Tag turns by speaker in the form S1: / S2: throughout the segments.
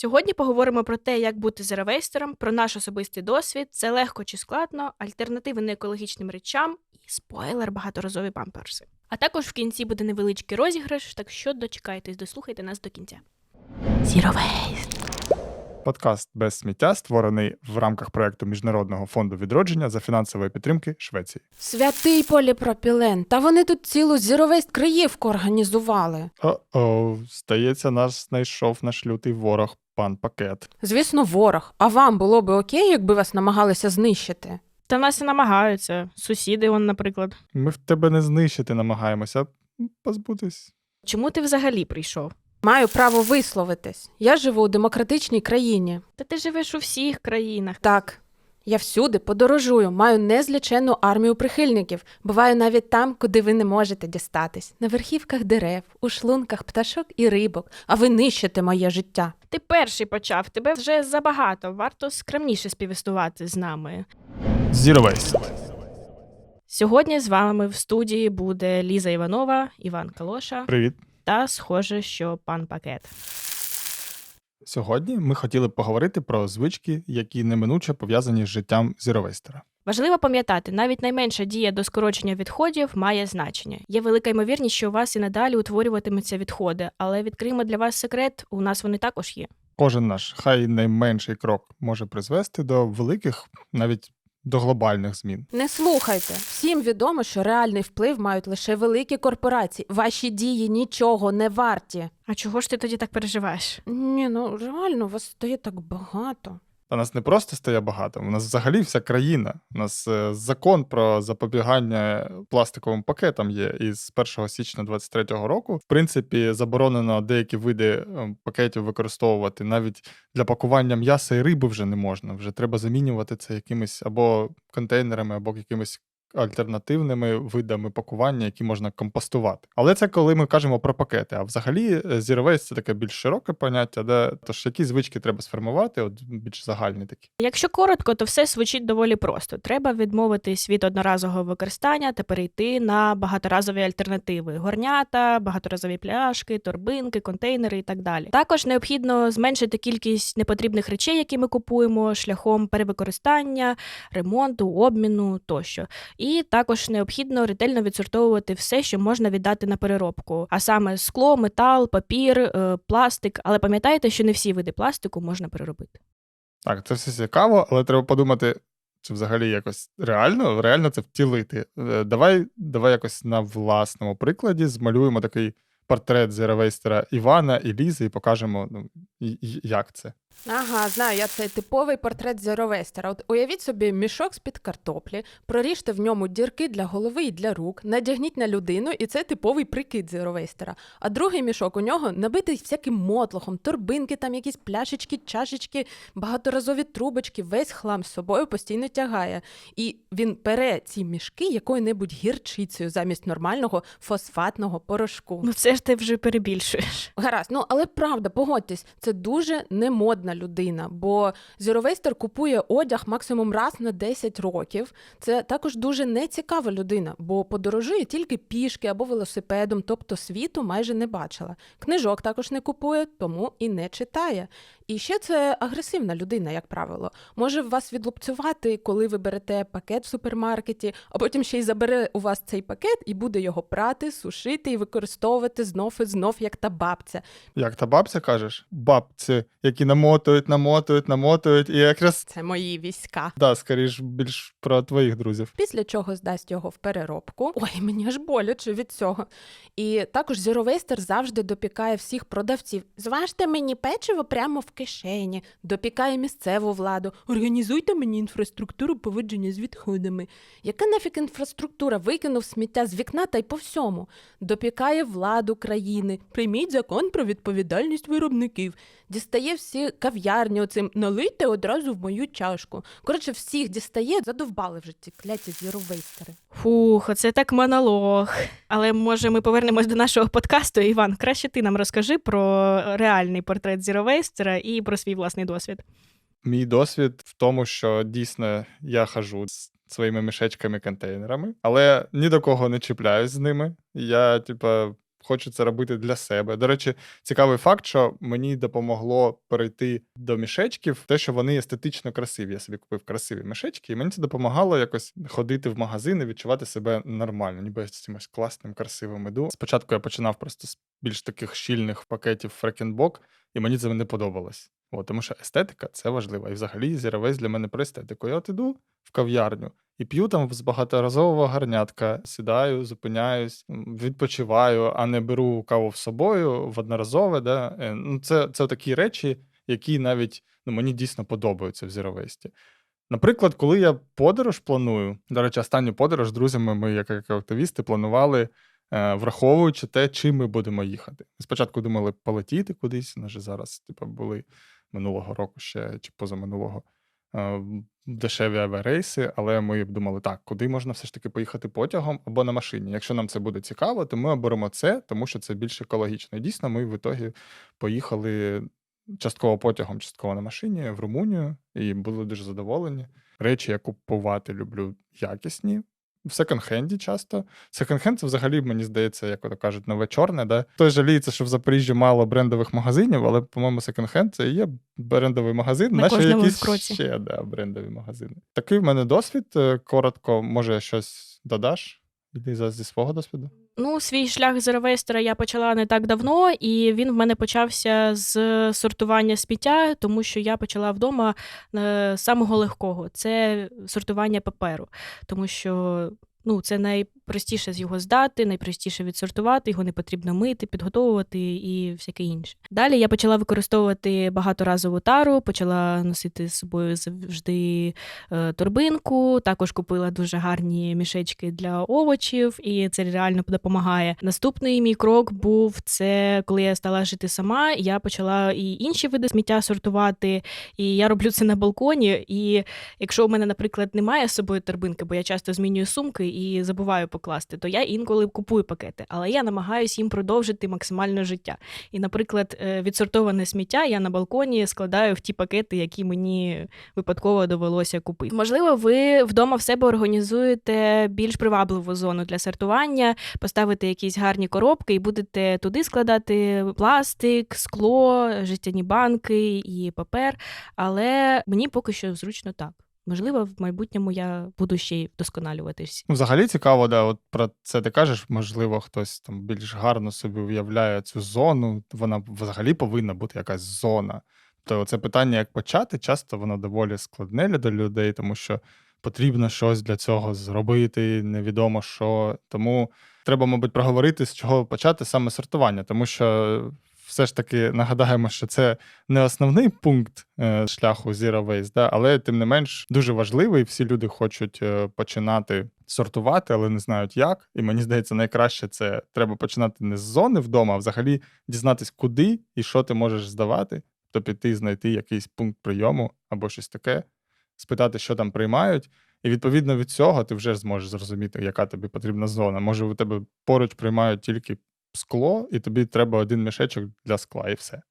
S1: Сьогодні поговоримо про те, як бути зеровейстером, про наш особистий досвід, це легко чи складно, альтернативи неекологічним речам і спойлер багаторазові памперси. А також в кінці буде невеличкий розіграш, так що дочекайтесь, дослухайте нас до кінця. Waste.
S2: Подкаст без сміття створений в рамках проекту Міжнародного фонду відродження за фінансової підтримки Швеції.
S3: Святий поліпропілен. Та вони тут цілу зіровесть Криївку організували.
S2: О-о, здається, нас знайшов наш лютий ворог, пан пакет.
S3: Звісно, ворог. А вам було би окей, якби вас намагалися знищити?
S1: Та нас і намагаються. Сусіди, он, наприклад.
S2: Ми в тебе не знищити намагаємося, а позбутись.
S1: Чому ти взагалі прийшов?
S3: Маю право висловитись. Я живу у демократичній країні.
S1: Та ти живеш у всіх країнах.
S3: Так, я всюди подорожую, маю незліченну армію прихильників. Буваю навіть там, куди ви не можете дістатись. На верхівках дерев, у шлунках пташок і рибок, а ви нищите моє життя.
S1: Ти перший почав, тебе вже забагато. Варто скромніше співістувати з нами.
S2: Waste.
S1: Сьогодні з вами в студії буде Ліза Іванова, Іван Калоша
S2: Привіт.
S1: Та схоже, що пан Пакет.
S2: Сьогодні ми хотіли б поговорити про звички, які неминуче пов'язані з життям зіровейстера.
S1: Важливо пам'ятати, навіть найменша дія до скорочення відходів має значення. Є велика ймовірність, що у вас і надалі утворюватимуться відходи, але відкриємо для вас секрет, у нас вони також є.
S2: Кожен наш, хай найменший крок може призвести до великих, навіть до глобальних змін.
S3: Не слухайте. Всім відомо, що реальний вплив мають лише великі корпорації. Ваші дії нічого не варті.
S1: А чого ж ти тоді так переживаєш?
S3: Ні, ну реально, вас стає так багато.
S2: Та нас не просто стає багато, у нас взагалі вся країна. У нас е, закон про запобігання пластиковим пакетам є. І з 1 січня 2023 року, в принципі, заборонено деякі види е, пакетів використовувати. Навіть для пакування м'яса і риби вже не можна. Вже треба замінювати це якимись або контейнерами, або якимись. Альтернативними видами пакування, які можна компостувати. Але це коли ми кажемо про пакети. А взагалі е, Zero Waste – це таке більш широке поняття, де тож які звички треба сформувати, от більш загальні такі.
S1: Якщо коротко, то все звучить доволі просто. Треба відмовитись від одноразового використання та перейти на багаторазові альтернативи: горнята, багаторазові пляшки, торбинки, контейнери і так далі. Також необхідно зменшити кількість непотрібних речей, які ми купуємо, шляхом перевикористання, ремонту, обміну тощо. І також необхідно ретельно відсортовувати все, що можна віддати на переробку, а саме скло, метал, папір, е, пластик. Але пам'ятайте, що не всі види пластику можна переробити.
S2: Так, це все цікаво, але треба подумати, чи взагалі якось реально, реально це втілити. Е, Давай, давай якось на власному прикладі змалюємо такий портрет зеровейстера Івана і Лізи і покажемо, ну, як це.
S3: Ага, знаю, я цей типовий портрет зеровестера. От уявіть собі мішок з-під картоплі, проріжте в ньому дірки для голови і для рук, надягніть на людину, і це типовий прикид зеровестера. А другий мішок у нього набитий всяким мотлохом, торбинки, там якісь пляшечки, чашечки, багаторазові трубочки, весь хлам з собою постійно тягає. І він пере ці мішки якою-небудь гірчицею замість нормального фосфатного порошку.
S1: Ну це ж ти вже перебільшуєш.
S3: Гаразд, ну але правда, погодьтесь, це дуже немодна людина, бо зіровейстер купує одяг максимум раз на 10 років. Це також дуже нецікава людина, бо подорожує тільки пішки або велосипедом, тобто світу майже не бачила. Книжок також не купує, тому і не читає. І ще це агресивна людина, як правило. Може вас відлупцювати, коли ви берете пакет в супермаркеті, а потім ще й забере у вас цей пакет і буде його прати, сушити і використовувати знов і знов, як та бабця.
S2: Як та бабця кажеш? Бабці, які намотують, намотують, намотують, і якраз
S3: Це мої війська.
S2: да, скоріш більш про твоїх друзів.
S3: Після чого здасть його в переробку. Ой, мені аж боляче від цього. І також зіровейстер завжди допікає всіх продавців. Зважте мені печиво прямо в кишені, допікає місцеву владу. Організуйте мені інфраструктуру поводження з відходами. Яка нафік інфраструктура викинув сміття з вікна та й по всьому? Допікає владу країни. Прийміть закон про відповідальність виробників. Дістає всі кав'ярні оцим налийте одразу в мою чашку. Коротше, всіх дістає, задовбали вже ці кляті зіровейстери.
S1: Фух, оце так монолог. Але може ми повернемось до нашого подкасту. Іван, краще ти нам розкажи про реальний портрет зіровейстера і про свій власний досвід.
S2: Мій досвід в тому, що дійсно я хожу з своїми мішечками контейнерами, але ні до кого не чіпляюсь з ними. Я, типа, хочу це робити для себе. До речі, цікавий факт, що мені допомогло перейти до мішечків, те, що вони естетично красиві. Я собі купив красиві мішечки, і мені це допомагало якось ходити в магазин і відчувати себе нормально, ніби я з цимось класним, красивим іду. Спочатку я починав просто з більш таких щільних пакетів фрекенбок, і мені це не подобалось. От, тому що естетика це важливо. І взагалі зіровець для мене про естетику. Я от іду в кав'ярню і п'ю там з багаторазового гарнятка, сідаю, зупиняюсь, відпочиваю, а не беру каву з собою в одноразове. Да? Е, Ну, це, це такі речі, які навіть ну, мені дійсно подобаються в зіровесті. Наприклад, коли я подорож планую, до речі, останню подорож з друзями, ми, як, як активісти, планували, е, враховуючи те, чим ми будемо їхати. Спочатку думали полетіти кудись, нас зараз, типу, були минулого року ще чи позаминулого е, дешеві авіарейси, але ми думали, так, куди можна все ж таки поїхати потягом або на машині. Якщо нам це буде цікаво, то ми оберемо це, тому що це більш екологічно. І дійсно, ми в ітогі поїхали частково потягом, частково на машині в Румунію і були дуже задоволені. Речі я купувати люблю якісні. В секонд-хенді часто. Секонд-хенд це взагалі, мені здається, як то кажуть, нове чорне. Да? Той жаліється, що в Запоріжжі мало брендових магазинів, але, по-моєму, секонд-хенд це і є брендовий магазин,
S1: На
S2: наче якісь ще да, брендові магазини. Такий в мене досвід. Е, Коротко, може, щось додаш? Іди за- зі свого досвіду.
S1: Ну, свій шлях зеровейстера я почала не так давно, і він в мене почався з сортування сміття, тому що я почала вдома е, з самого легкого це сортування паперу, тому що. Ну, це найпростіше з його здати, найпростіше відсортувати, його не потрібно мити, підготовувати і всяке інше. Далі я почала використовувати багаторазову тару, почала носити з собою завжди е, торбинку. Також купила дуже гарні мішечки для овочів, і це реально допомагає. Наступний мій крок був це, коли я стала жити сама. Я почала і інші види сміття сортувати, і я роблю це на балконі. І якщо у мене, наприклад, немає з собою торбинки, бо я часто змінюю сумки і забуваю покласти, то я інколи купую пакети, але я намагаюся їм продовжити максимально життя. І, наприклад, е, відсортоване сміття я на балконі складаю в ті пакети, які мені випадково довелося купити. Можливо, ви вдома в себе організуєте більш привабливу зону для сортування, поставите якісь гарні коробки і будете туди складати пластик, скло, жестяні банки і папер. Але мені поки що зручно так. Можливо, в майбутньому я буду ще й вдосконалюватись.
S2: Ну, взагалі цікаво, да, от про це ти кажеш, можливо, хтось там більш гарно собі уявляє цю зону. Вона взагалі повинна бути якась зона. То це питання, як почати, часто воно доволі складне для людей, тому що потрібно щось для цього зробити, невідомо що. Тому треба, мабуть, проговорити, з чого почати саме сортування, тому що. Все ж таки нагадаємо, що це не основний пункт е, шляху Zero Waste, да, але тим не менш дуже важливий. Всі люди хочуть е, починати сортувати, але не знають як. І мені здається, найкраще це треба починати не з зони вдома, а взагалі дізнатись, куди і що ти можеш здавати, тобто піти знайти якийсь пункт прийому або щось таке, спитати, що там приймають. І відповідно від цього ти вже зможеш зрозуміти, яка тобі потрібна зона. Може, у тебе поруч приймають тільки скло, і тобі треба один мішечок для скла, і все.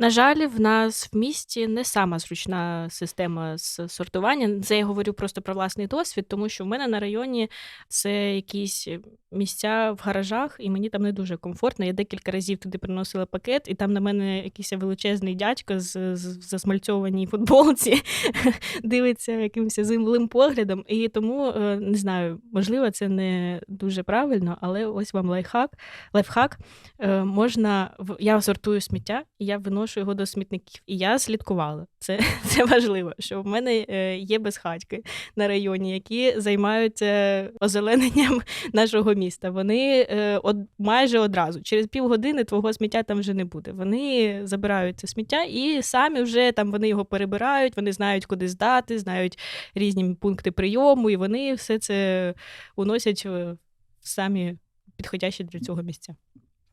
S1: На жаль, в нас в місті не сама зручна система з сортування. Це я говорю просто про власний досвід, тому що в мене на районі це якісь місця в гаражах, і мені там не дуже комфортно. Я декілька разів туди приносила пакет, і там на мене якийсь величезний дядько з, з засмальцьованій футболці дивиться якимось зимлим поглядом. І тому е, не знаю, можливо, це не дуже правильно, але ось вам лайфхак. Лайфхак Е, можна я сортую сміття, і я виношу його до смітників. І я слідкувала. Це, це важливо, що в мене е, є безхатьки на районі, які займаються озелененням нашого міста. Вони е, од, майже одразу, через півгодини твого сміття там вже не буде. Вони забирають це сміття і самі вже там вони його перебирають, вони знають, куди здати, знають різні пункти прийому, і вони все це уносять самі підходящі для цього місця.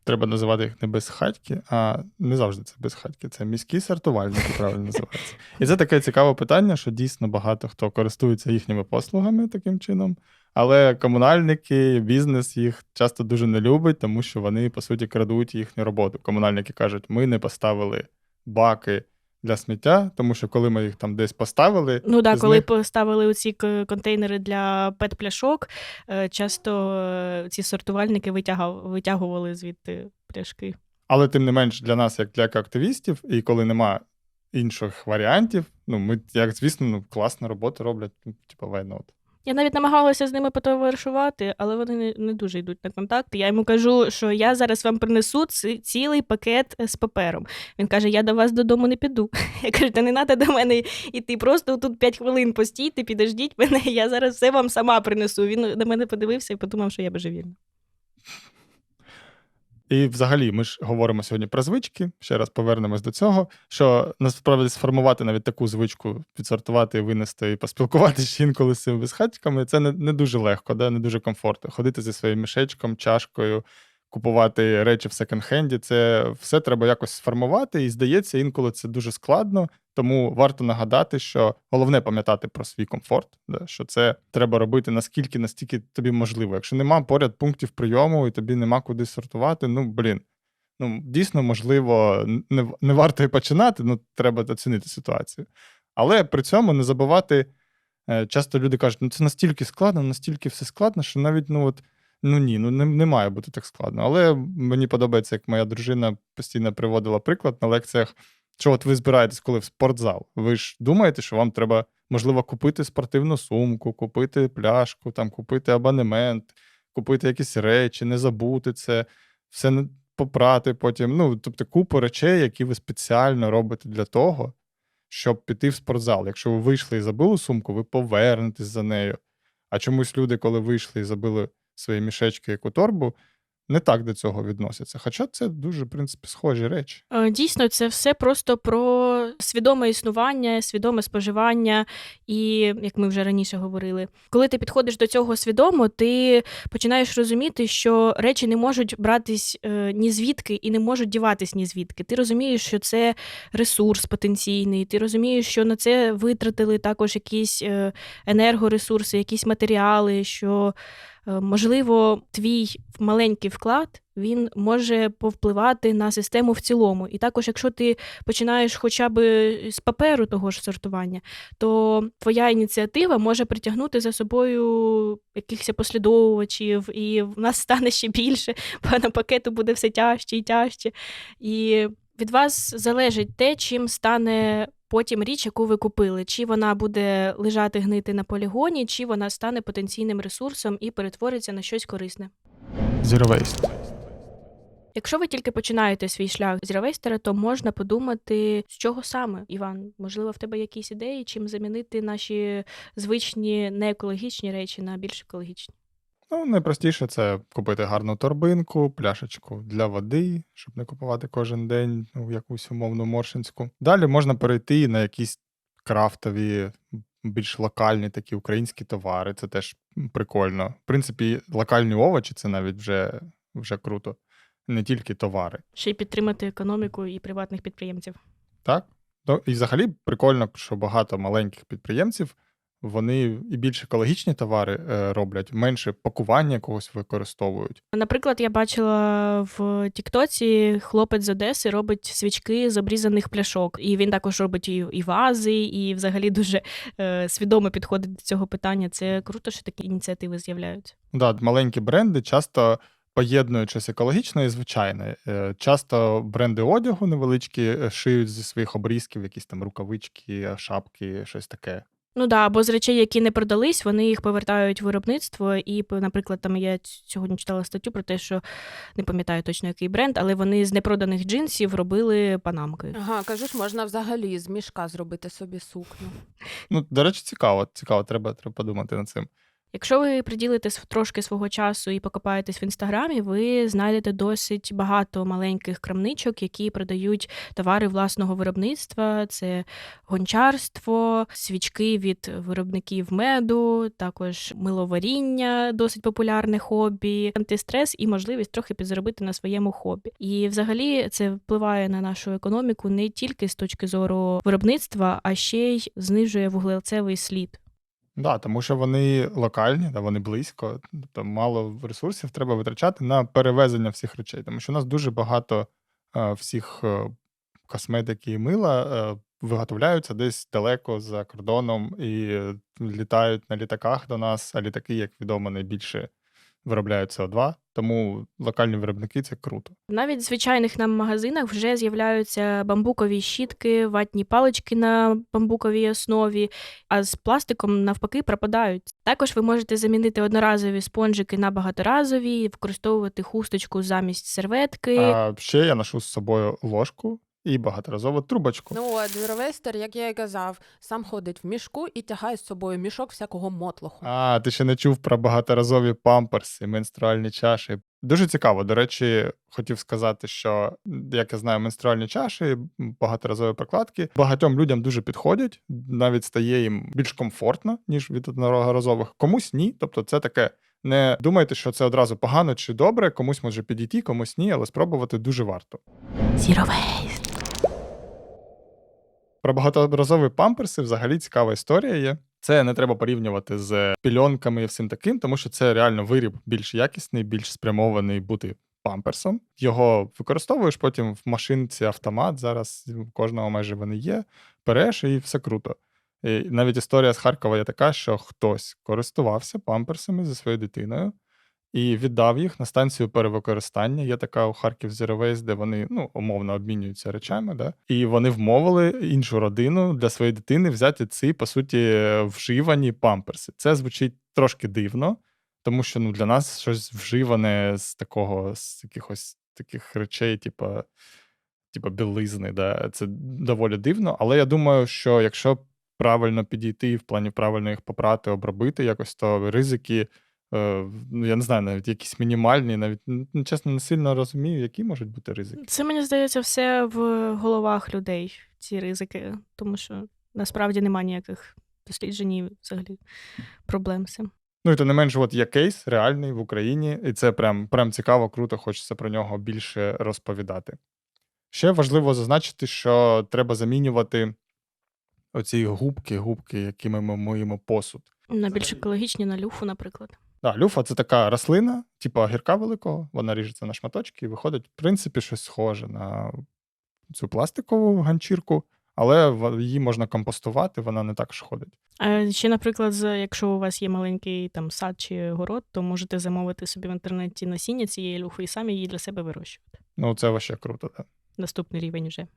S2: Треба називати їх не безхатьки, а не завжди це безхатьки, це міські сортувальники, правильно називаються. І це таке цікаве питання, що дійсно багато хто користується їхніми послугами таким чином. Але комунальники, бізнес їх часто дуже не любить, тому що вони, по суті, крадуть їхню роботу. Комунальники кажуть, ми не поставили баки для сміття, тому що коли ми їх там десь поставили,
S1: Ну
S2: так,
S1: коли
S2: них-
S1: поставили оці к- контейнери для пет-пляшок, е, часто е, ці сортувальники витягували звідти пляшки.
S2: але тим не менш для нас, як для активістів, і коли нема інших варіантів, ну ми, як звісно, ну класна робота роблять, ну, типу, not?
S1: Я навіть намагалася з ними потоваришувати, але вони не, дуже йдуть на контакт. Я йому кажу, що я зараз вам принесу ці- цілий пакет з папером. Він каже: Я до вас додому не піду. Я кажу, та не треба до мене йти. Просто тут 5 хвилин постійте, підождіть мене, я зараз все вам сама принесу. Він на мене подивився і подумав, що я божевільна.
S2: І взагалі, ми ж говоримо сьогодні про звички. Ще раз повернемось до цього. Що насправді сформувати навіть таку звичку, підсортувати, винести і поспілкуватися інколи з цими безхатьками, це не, не дуже легко, да? не дуже комфортно. Ходити зі своїм мішечком, чашкою, купувати речі в секонд-хенді. Це все треба якось сформувати, і здається, інколи це дуже складно. Тому варто нагадати, що головне пам'ятати про свій комфорт, да? що це треба робити наскільки, настільки тобі можливо. Якщо нема поряд пунктів прийому і тобі нема куди сортувати, ну блін. Ну, дійсно, можливо, не, не варто і починати, ну треба оцінити ситуацію. Але при цьому не забувати. е, Часто люди кажуть, ну це настільки складно, настільки все складно, що навіть ну от ну ні, ну не, не має бути так складно. Але мені подобається, як моя дружина постійно приводила приклад на лекціях, що от ви збираєтесь, коли в спортзал. Ви ж думаєте, що вам треба, можливо, купити спортивну сумку, купити пляшку, там, купити абонемент, купити якісь речі, не забути це, все попрати потім. Ну, тобто, купу речей, які ви спеціально робите для того, щоб піти в спортзал. Якщо ви вийшли і забули сумку, ви повернетесь за нею. А чомусь люди, коли вийшли і забили свої мішечки яку торбу, не так до цього відносяться. Хоча це дуже, в принципі, схожі речі.
S1: Е, Дійсно, це все просто про свідоме існування, свідоме споживання. І як ми вже раніше говорили, коли ти підходиш до цього свідомо, ти починаєш розуміти, що речі не можуть братись е, ні звідки і не можуть діватись ні звідки. Ти розумієш, що це ресурс потенційний. Ти розумієш, що на це витратили також якісь е, енергоресурси, якісь матеріали. що Можливо, твій маленький вклад він може повпливати на систему в цілому. І також, якщо ти починаєш хоча б з паперу того ж сортування, то твоя ініціатива може притягнути за собою якихось послідовувачів, і в нас стане ще більше, бо на пакету буде все тяжче і тяжче. І від вас залежить те, чим стане потім річ, яку ви купили. Чи вона буде лежати гнити на полігоні, чи вона стане потенційним ресурсом і перетвориться на щось корисне.
S2: Zero waste.
S1: Якщо ви тільки починаєте свій шлях з ревейстера, то можна подумати, з чого саме, Іван. Можливо, в тебе якісь ідеї, чим замінити наші звичні неекологічні речі на більш екологічні.
S2: Ну, найпростіше це купити гарну торбинку, пляшечку для води, щоб не купувати кожен день ну, якусь умовну моршинську. Далі можна перейти на якісь крафтові, більш локальні такі українські товари. Це теж прикольно. В принципі, локальні овочі це навіть вже, вже круто. Не тільки товари.
S1: Ще й підтримати економіку і приватних підприємців.
S2: Так? Ну, і взагалі прикольно, що багато маленьких підприємців вони і більш екологічні товари е, роблять, менше пакування якогось використовують.
S1: Наприклад, я бачила в Тіктоці хлопець з Одеси робить свічки з обрізаних пляшок, і він також робить і, і вази, і взагалі дуже е, свідомо підходить до цього питання. Це круто, що такі ініціативи з'являються.
S2: Да, маленькі бренди часто поєднують щось екологічне і звичайне. Е, Часто бренди одягу невеличкі е, шиють зі своїх обрізків якісь там рукавички, шапки, щось таке.
S1: Ну да, або з речей, які не продались, вони їх повертають в виробництво. І, наприклад, там я сьогодні читала статтю про те, що не пам'ятаю точно який бренд, але вони з непроданих джинсів робили панамки.
S3: Ага, кажеш, можна взагалі з мішка зробити собі сукню.
S2: Ну, до речі, цікаво, цікаво, треба, треба подумати над цим.
S1: Якщо ви приділите трошки свого часу і покопаєтесь в інстаграмі, ви знайдете досить багато маленьких крамничок, які продають товари власного виробництва. Це гончарство, свічки від виробників меду, також миловаріння, досить популярне хобі, антистрес і можливість трохи підзаробити на своєму хобі. І взагалі це впливає на нашу економіку не тільки з точки зору виробництва, а ще й знижує вуглецевий слід.
S2: Да, тому що вони локальні, да, вони близько, тобто мало ресурсів треба витрачати на перевезення всіх речей. Тому що у нас дуже багато е, всіх е, косметики і мила е, виготовляються десь далеко за кордоном і літають на літаках до нас, а літаки, як відомо, найбільше виробляють СО2, тому локальні виробники це круто.
S1: Навіть в звичайних нам магазинах вже з'являються бамбукові щітки, ватні палички на бамбуковій основі, а з пластиком навпаки пропадають. Також ви можете замінити одноразові спонжики на багаторазові, використовувати хусточку замість серветки.
S2: А ще я ношу з собою ложку і багаторазову трубочку.
S3: Ну от зіровейстер, як я і казав, сам ходить в мішку і тягає з собою мішок всякого мотлоху.
S2: А, ти ще не чув про багаторазові памперси, менструальні чаші. Дуже цікаво. До речі, хотів сказати, що як я знаю, менструальні чаші, багаторазові прокладки багатьом людям дуже підходять, навіть стає їм більш комфортно, ніж від одноразових. Комусь ні. Тобто, це таке. Не думайте, що це одразу погано чи добре, комусь може підійти, комусь ні, але спробувати дуже варто.
S1: Зіровейст.
S2: Про багаторазові памперси взагалі цікава історія є. Це не треба порівнювати з пільонками і всім таким, тому що це реально виріб більш якісний, більш спрямований бути памперсом. Його використовуєш потім в машинці автомат. Зараз у кожного майже вони є. Береш і все круто. І навіть історія з Харкова є така, що хтось користувався памперсами зі своєю дитиною і віддав їх на станцію перевикористання. Є така у Харків Waste, де вони ну, умовно обмінюються речами. Да? І вони вмовили іншу родину для своєї дитини взяти ці, по суті, вживані памперси. Це звучить трошки дивно, тому що ну, для нас щось вживане з такого, з якихось таких речей, типу, типу білизни. Да? Це доволі дивно. Але я думаю, що якщо правильно підійти в плані правильно їх попрати, обробити якось, то ризики. Е, ну, я не знаю, навіть якісь мінімальні, навіть ну, чесно, не сильно розумію, які можуть бути ризики.
S1: Це мені здається все в головах людей, ці ризики, тому що насправді немає ніяких досліджень і взагалі проблем з цим.
S2: Ну і то не менше, от є кейс реальний в Україні, і це прям, прям цікаво, круто, хочеться про нього більше розповідати. Ще важливо зазначити, що треба замінювати оці губки, губки, якими ми миємо посуд.
S1: На більш екологічні, на люфу, наприклад.
S2: Да, люфа це така рослина, типу огірка великого, вона ріжеться на шматочки і виходить, в принципі, щось схоже на цю пластикову ганчірку, але її можна компостувати, вона не так шкодить.
S1: А ще, наприклад, якщо у вас є маленький там сад чи город, то можете замовити собі в інтернеті насіння цієї люфи і самі її для себе вирощувати.
S2: Ну, це вообще круто, так.
S1: Наступний рівень вже.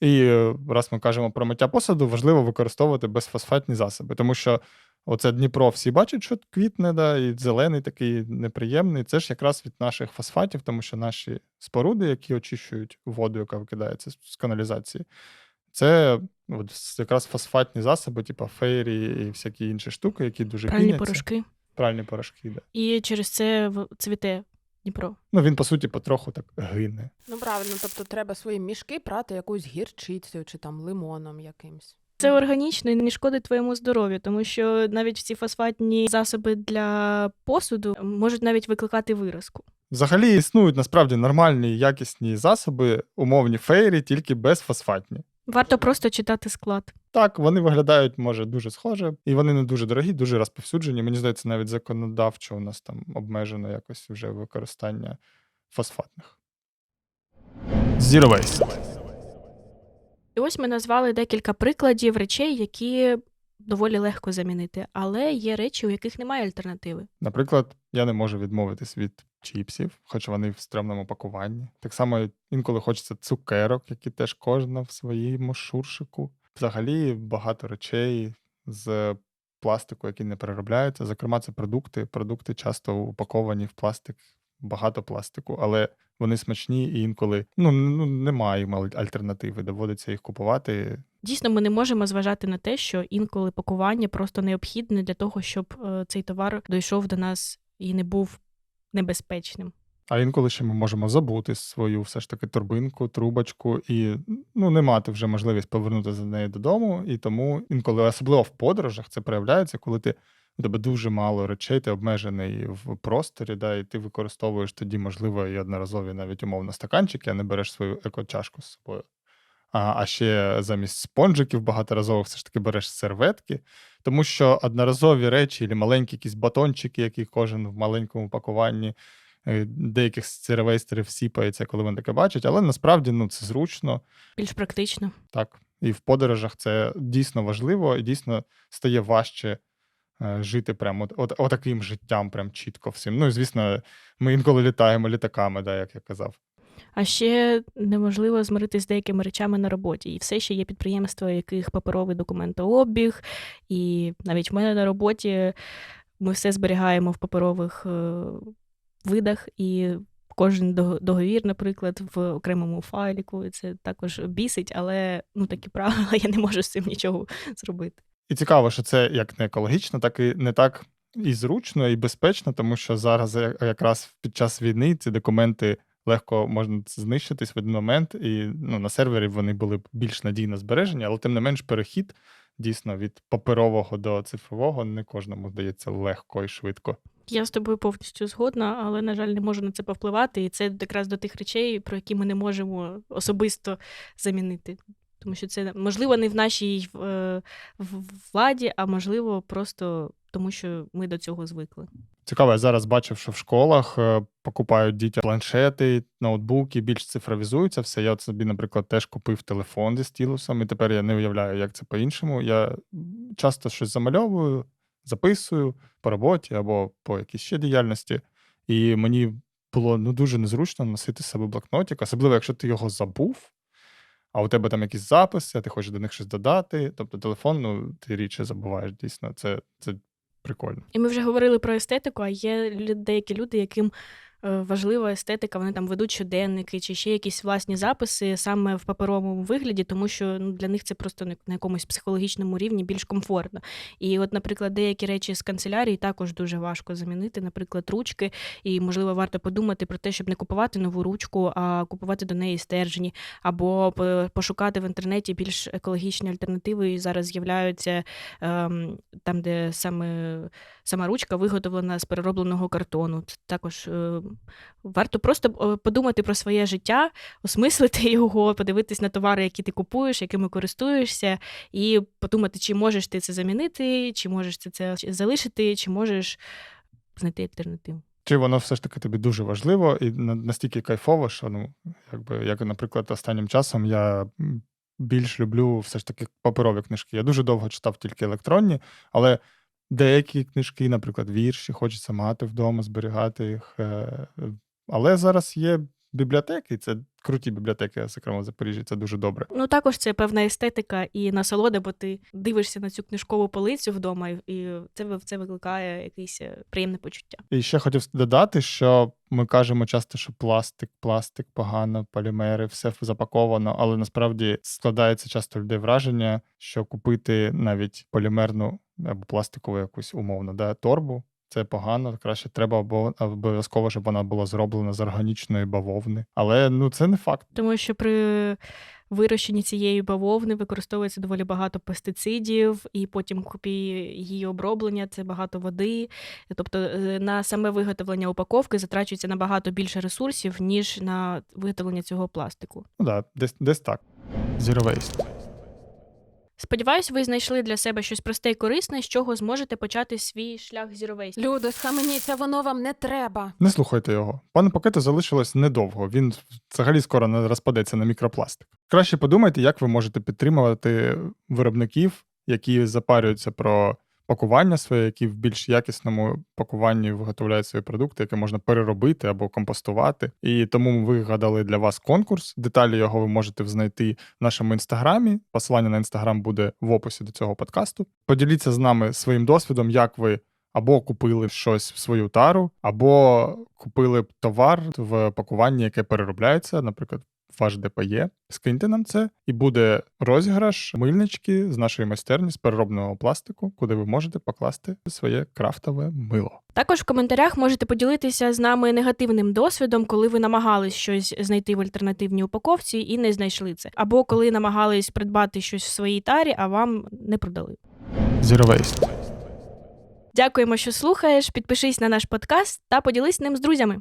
S2: І е, раз ми кажемо про миття посуду, важливо використовувати безфосфатні засоби, тому що оце Дніпро всі бачать, що квітне, да, і зелений такий неприємний. Це ж якраз від наших фосфатів, тому що наші споруди, які очищують воду, яка викидається з- каналізації, це от якраз фосфатні засоби, типу фейрі і всякі інші штуки, які дуже
S1: Пральні
S2: піняться.
S1: порошки.
S2: Пральні порошки, да.
S1: І через це в- цвіте Дніпро.
S2: Ну він, по суті, потроху так гине.
S3: Ну правильно, тобто треба свої мішки прати якоюсь гірчицею чи там лимоном якимсь.
S1: Це органічно і не шкодить твоєму здоров'ю, тому що навіть ці фосфатні засоби для посуду можуть навіть викликати виразку.
S2: Взагалі існують насправді нормальні якісні засоби, умовні фейрі, тільки безфосфатні.
S1: Варто просто читати склад.
S2: Так, вони виглядають, може, дуже схоже, і вони не дуже дорогі, дуже розповсюджені. Мені здається, навіть законодавчо у нас там обмежено якось вже використання фосфатних. Zero Waste.
S1: І ось ми назвали декілька прикладів речей, які доволі легко замінити, але є речі, у яких немає альтернативи.
S2: Наприклад, я не можу відмовитись від чіпсів, хоч вони в стрьомному пакуванні. Так само інколи хочеться цукерок, які теж кожна в своєму шуршику. Взагалі багато речей з пластику, які не переробляються. Зокрема, це продукти. Продукти часто упаковані в пластик, багато пластику, але вони смачні і інколи ну, ну немає альтернативи. Доводиться їх купувати.
S1: Дійсно, ми не можемо зважати на те, що інколи пакування просто необхідне для того, щоб е, цей товар дійшов до нас і не був небезпечним.
S2: А інколи ще ми можемо забути свою все ж таки торбинку, трубочку і ну не мати вже можливість повернути за нею додому. І тому інколи, особливо в подорожах, це проявляється, коли ти у тебе дуже мало речей, ти обмежений в просторі, да, і ти використовуєш тоді, можливо, і одноразові навіть умовно стаканчики, а не береш свою екочашку з собою. А, а ще замість спонжиків багаторазових все ж таки береш серветки, тому що одноразові речі, або маленькі якісь батончики, які кожен в маленькому пакуванні е, деяких сіровейстерів сіпається, коли вони таке бачать, але насправді ну, це зручно.
S1: Більш практично.
S2: Так, І в подорожах це дійсно важливо і дійсно стає важче жити прямо от, от, отаким життям, прям чітко всім. Ну і звісно, ми інколи літаємо літаками, да, як я казав.
S1: А ще неможливо змиритися з деякими речами на роботі. І все ще є підприємства, яких паперовий документообіг, і навіть в мене на роботі ми все зберігаємо в паперових е, видах, і кожен договір, наприклад, в окремому файліку. Це також бісить, але ну такі правила, я не можу з цим нічого зробити.
S2: І цікаво, що це як не екологічно, так і не так і зручно, і безпечно, тому що зараз якраз під час війни ці документи легко можна знищитись в один момент, і ну, на сервері вони були більш надійно збережені, але тим не менш перехід дійсно від паперового до цифрового не кожному здається легко і швидко.
S1: Я з тобою повністю згодна, але, на жаль, не можу на це повпливати. І це якраз до тих речей, про які ми не можемо особисто замінити. Тому що це можливо не в нашій е, владі, а можливо, просто тому, що ми до цього звикли.
S2: Цікаво, я зараз бачив, що в школах е, покупають дітям планшети, ноутбуки, більш цифровізується все. Я от собі, наприклад, теж купив телефон зі стілусом, і тепер я не уявляю, як це по-іншому. Я часто щось замальовую, записую по роботі або по якійсь ще діяльності. І мені було ну, дуже незручно носити з себе блокнотик, особливо, якщо ти його забув, а у тебе там якісь записи, а ти хочеш до них щось додати. Тобто телефон, ну, ти рідше забуваєш дійсно. Це, це прикольно.
S1: І ми вже говорили про естетику, а є деякі люди, яким важлива естетика, вони там ведуть щоденники чи ще якісь власні записи саме в паперовому вигляді, тому що ну, для них це просто на на якомусь психологічному рівні більш комфортно. І, от, наприклад, деякі речі з канцелярії також дуже важко замінити, наприклад, ручки. І, можливо, варто подумати про те, щоб не купувати нову ручку, а купувати до неї стержні, або пошукати в інтернеті більш екологічні альтернативи. І зараз з'являються ем, там, де саме сама ручка виготовлена з переробленого картону. Це також е, варто просто е, подумати про своє життя, осмислити його, подивитись на товари, які ти купуєш, якими користуєшся, і подумати, чи можеш ти це замінити, чи можеш ти це залишити, чи можеш знайти альтернативу.
S2: Чи воно все ж таки тобі дуже важливо і настільки кайфово, що ну, якби, як, наприклад, останнім часом я більш люблю все ж таки паперові книжки. Я дуже довго читав тільки електронні, але деякі книжки, наприклад, вірші, хочеться мати вдома, зберігати їх. е, Але зараз є бібліотеки, це круті бібліотеки, зокрема в Запоріжжі, це дуже добре.
S1: Ну, також це певна естетика і насолода, бо ти дивишся на цю книжкову полицю вдома, і- це, це викликає якесь е, приємне почуття.
S2: І ще хотів додати, що ми кажемо часто, що пластик, пластик погано, полімери, все запаковано, але насправді складається часто людей враження, що купити навіть полімерну або пластикову якусь умовно да, торбу. Це погано, краще треба або обов'язково, щоб вона була зроблена з органічної бавовни. Але ну це не факт.
S1: Тому що при вирощенні цієї бавовни використовується доволі багато пестицидів, і потім купі її оброблення це багато води. Тобто е, на саме виготовлення упаковки затрачується набагато більше ресурсів, ніж на виготовлення цього пластику.
S2: Ну да, десь, десь так. Zero waste.
S1: Сподіваюсь, ви знайшли для себе щось просте і корисне, з чого зможете почати свій шлях Waste.
S3: Люди, схаменіться, воно вам не треба.
S2: Не слухайте його. Пану пакету залишилось недовго. Він взагалі скоро не розпадеться на мікропластик. Краще подумайте, як ви можете підтримувати виробників, які запарюються про пакування своє, які в більш якісному пакуванні виготовляють свої продукти, які можна переробити або компостувати. І тому ми вигадали для вас конкурс. Деталі його ви можете знайти в нашому інстаграмі. Посилання на інстаграм буде в описі до цього подкасту. Поділіться з нами своїм досвідом, як ви або купили щось в свою тару, або купили товар в пакуванні, яке переробляється, наприклад, ваш ДПЄ. Скиньте нам це, і буде розіграш мильнички з нашої майстерні з переробного пластику, куди ви можете покласти своє крафтове мило.
S1: Також в коментарях можете поділитися з нами негативним досвідом, коли ви намагались щось знайти в альтернативній упаковці і не знайшли це, або коли намагались придбати щось в своїй тарі, а вам не продали.
S2: Zero waste.
S1: Дякуємо, що слухаєш. Підпишись на наш подкаст та поділись ним з друзями.